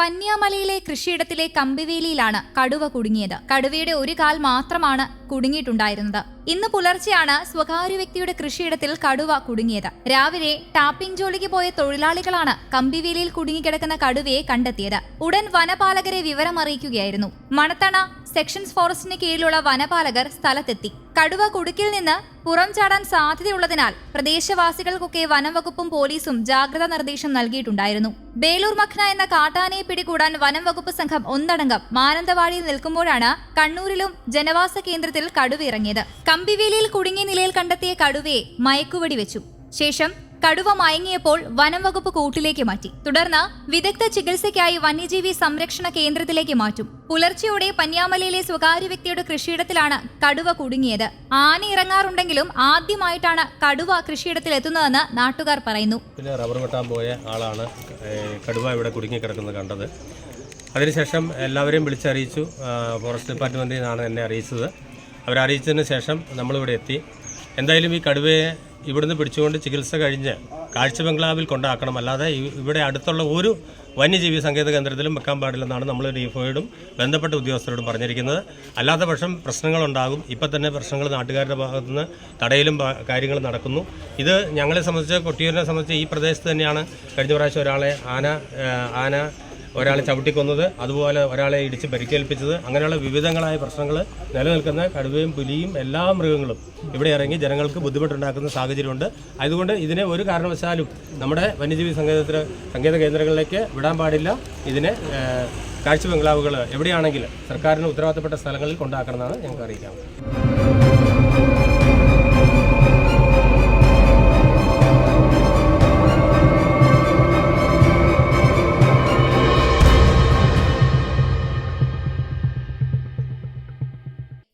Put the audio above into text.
പന്യാമലയിലെ കൃഷിയിടത്തിലെ കമ്പിവേലിയിലാണ് കടുവ കുടുങ്ങിയത്. കടുവയുടെ ഒരു കാൽ മാത്രമാണ് കുടുങ്ങിയിട്ടുണ്ടായിരുന്നത്. ഇന്ന് പുലർച്ചെയാണ് സ്വകാര്യ വ്യക്തിയുടെ കൃഷിയിടത്തിൽ കടുവ കുടുങ്ങിയത്. രാവിലെ ടാപ്പിംഗ് ജോലിക്ക് പോയ തൊഴിലാളികളാണ് കമ്പിവേലിയിൽ കുടുങ്ങിക്കിടക്കുന്ന കടുവയെ കണ്ടെത്തിയത്. ഉടൻ വനപാലകരെ വിവരമറിയിക്കുകയായിരുന്നു. മണത്തണ സെക്ഷൻസ് ഫോറസ്റ്റിന് കീഴിലുള്ള വനപാലകർ സ്ഥലത്തെത്തി. കടുവ കുടുക്കിൽ നിന്ന് പുറം ചാടാൻ സാധ്യതയുള്ളതിനാൽ പ്രദേശവാസികൾക്കൊക്കെ വനംവകുപ്പും പോലീസും ജാഗ്രതാ നിർദ്ദേശം നൽകിയിട്ടുണ്ടായിരുന്നു. ബേലൂർ മഖ്ന എന്ന കാട്ടാനയെ പിടികൂടാൻ വനം വകുപ്പ് സംഘം ഒന്നടങ്കം മാനന്തവാടിയിൽ നിൽക്കുമ്പോഴാണ് കണ്ണൂരിലും ജനവാസ കേന്ദ്രത്തിൽ കടുവ ഇറങ്ങിയത്. കമ്പിവേലിയിൽ കുടുങ്ങിയ നിലയിൽ കണ്ടെത്തിയ കടുവയെ മയക്കുവടി വെച്ചു. ശേഷം കടുവ മയങ്ങിയപ്പോൾ വനംവകുപ്പ് കൂട്ടിലേക്ക് മാറ്റി. തുടർന്ന് വിദഗ്ധ ചികിത്സയ്ക്കായി വന്യജീവി സംരക്ഷണ കേന്ദ്രത്തിലേക്ക് മാറ്റും. പുലർച്ചെയോടെ പന്യാമലയിലെ സ്വകാര്യ വ്യക്തിയുടെ കൃഷിയിടത്തിലാണ് കടുവ കുടുങ്ങിയത്. ആന ഇറങ്ങാറുണ്ടെങ്കിലും ആദ്യമായിട്ടാണ് കടുവ കൃഷിയിടത്തിൽ എത്തുന്നതെന്ന് നാട്ടുകാർ പറയുന്നു. റബ്ബർ വെട്ടാൻ പോയ ആളാണ് കടുവ ഇവിടെ കുടുങ്ങിക്കിടക്കുന്നത് കണ്ടത്. അതിനുശേഷം എല്ലാവരെയും വിളിച്ചറിയിച്ചു. ഫോറസ്റ്റ് ഡിപ്പാർട്ട്മെന്റിൽ നിന്നാണ് എന്നെ അറിയിച്ചത്. അവരറിയിച്ചതിന് ശേഷം നമ്മളിവിടെ എത്തി. എന്തായാലും ഈ കടുവയെ ഇവിടുന്ന് പിടിച്ചുകൊണ്ട് ചികിത്സ കഴിഞ്ഞ് കാഴ്ച ബംഗ്ലാവിൽ കൊണ്ടാക്കണം. അല്ലാതെ ഇവിടെ അടുത്തുള്ള ഒരു വന്യജീവി സങ്കേത കേന്ദ്രത്തിലും വെക്കാൻ പാടില്ലെന്നാണ് നമ്മൾ ഡിഫോയോടും ബന്ധപ്പെട്ട ഉദ്യോഗസ്ഥരോടും പറഞ്ഞിരിക്കുന്നത്. അല്ലാത്ത പക്ഷം പ്രശ്നങ്ങളുണ്ടാകും. ഇപ്പം തന്നെ പ്രശ്നങ്ങൾ നാട്ടുകാരുടെ ഭാഗത്തു നിന്ന് തടയിലും കാര്യങ്ങൾ നടക്കുന്നു. ഇത് ഞങ്ങളെ സംബന്ധിച്ച് കൊട്ടിയൂരിനെ സംബന്ധിച്ച് ഈ പ്രദേശത്ത് തന്നെയാണ് കഴിഞ്ഞ പ്രാവശ്യം ഒരാളെ ആന ആന ഒരാളെ ചവിട്ടിക്കൊന്നത് അതുപോലെ ഒരാളെ ഇടിച്ച് പരിക്കേൽപ്പിച്ചത് അങ്ങനെയുള്ള വിവിധങ്ങളായ പ്രശ്നങ്ങൾ നിലനിൽക്കുന്ന കടുവയും പുലിയും എല്ലാ മൃഗങ്ങളും ഇവിടെ ഇറങ്ങി ജനങ്ങൾക്ക് ബുദ്ധിമുട്ടുണ്ടാക്കുന്ന സാഹചര്യമുണ്ട്. അതുകൊണ്ട് ഇതിനെ ഒരു കാരണവശാലും നമ്മുടെ വന്യജീവി സങ്കേതത്തിൽ സങ്കേത കേന്ദ്രങ്ങളിലേക്ക് വിടാൻ പാടില്ല. ഇതിനെ കാഴ്ച ബംഗ്ലാവുകൾ എവിടെയാണെങ്കിലും സർക്കാരിന് ഉത്തരവാദിത്തപ്പെട്ട സ്ഥലങ്ങളിൽ കൊണ്ടാക്കണമെന്നാണ് ഞങ്ങൾക്ക് അറിയിക്കാം